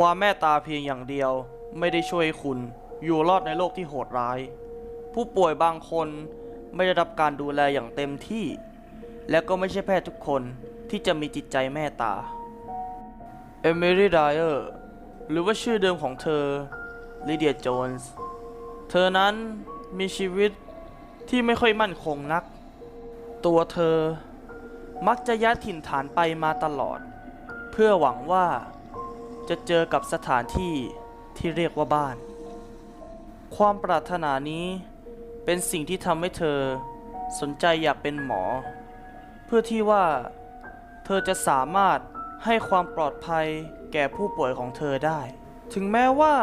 ความแม่ตาเพียงอย่างเดียวไม่ได้ช่วยคุณอยู่รอดในโลกที่โหดร้าย ผู้ป่วยบางคนไม่ได้รับการดูแลอย่างเต็มที่ และก็ไม่ใช่แพทย์ทุกคนที่จะมีจิตใจแม่ตา เอมิลี่ไดเออร์หรือว่าชื่อเดิมของเธอลิเดียโจนส์ เธอนั้นมีชีวิตที่ไม่ค่อยมั่นคงนัก ตัวเธอมักจะย้ายถิ่นฐานไปมาตลอด เพื่อหวังว่า จะเจอกับสถานที่ที่เรียกว่าบ้าน ความปรารถนานี้เป็นสิ่งที่ทำให้เธอสนใจอยากเป็นหมอ เพื่อที่ว่าเธอจะสามารถให้ความปลอดภัยแก่ผู้ป่วยของเธอได้ ถึงแม้ว่า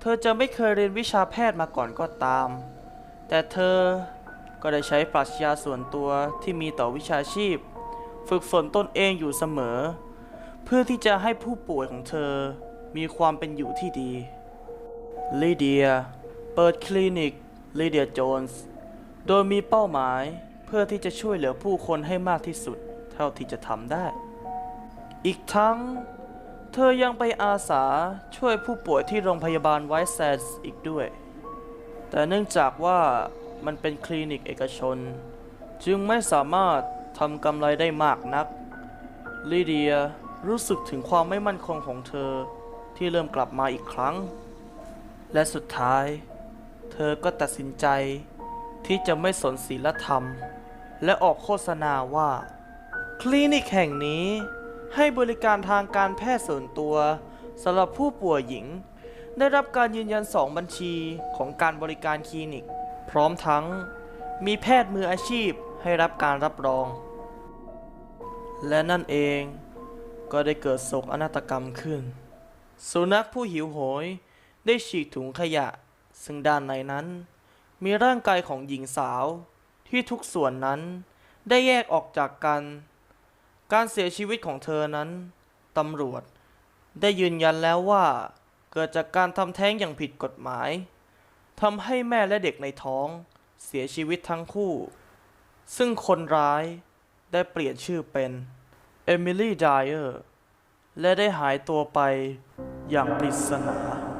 เธอจะไม่เคยเรียนวิชาแพทย์มาก่อนก็ตาม แต่เธอก็ได้ใช้ปรัชญาส่วนตัวที่มีต่อวิชาชีพ ฝึกฝนตนเองอยู่เสมอ พื่อที่จะให้ผู้ป่วยของเธอมีความเป็นอยู่ที่ดีลิเดียเปิดคลินิกลิเดียโจนส์โดยมีเป้าหมายเพื่อที่จะช่วยเหลือผู้คนให้มากที่สุดเท่าที่จะทำได้ อีกทั้ง เธอยังไปอาสาช่วยผู้ป่วยที่โรงพยาบาลไวท์แซนส์อีกด้วย แต่เนื่องจากว่ามันเป็นคลินิกเอกชน จึงไม่สามารถทำกำไรได้มากนักลิเดีย รู้สึกถึงความไม่มั่นคงของเธอที่เริ่มกลับมาอีกครั้ง และสุดท้าย เธอก็ตัดสินใจที่จะไม่สนศีลธรรม และออกโฆษณาว่า คลินิกแห่งนี้ให้บริการทางการแพทย์ส่วนตัวสำหรับผู้ป่วยหญิง ได้รับการยืนยันสองบัญชีของการบริการคลินิก พร้อมทั้งมีแพทย์มืออาชีพให้รับการรับรอง และนั่นเอง ก็ได้เกิดโศกอนาฏกรรมขึ้น สุนัขผู้หิวโหยได้ฉีกถุงขยะ ซึ่งด้านในนั้น มีร่างกายของหญิงสาวที่ทุกส่วนนั้นได้แยกออกจากกัน การเสียชีวิตของเธอนั้นตำรวจได้ยืนยันแล้วว่า เกิดจากการทำแท้งอย่างผิดกฎหมายทำให้แม่และเด็กในท้องเสียชีวิตทั้งคู่ ซึ่งคนร้ายได้เปลี่ยนชื่อเป็น เอมิลี่ไดเออร์ และได้หายตัวไปอย่างปริศนา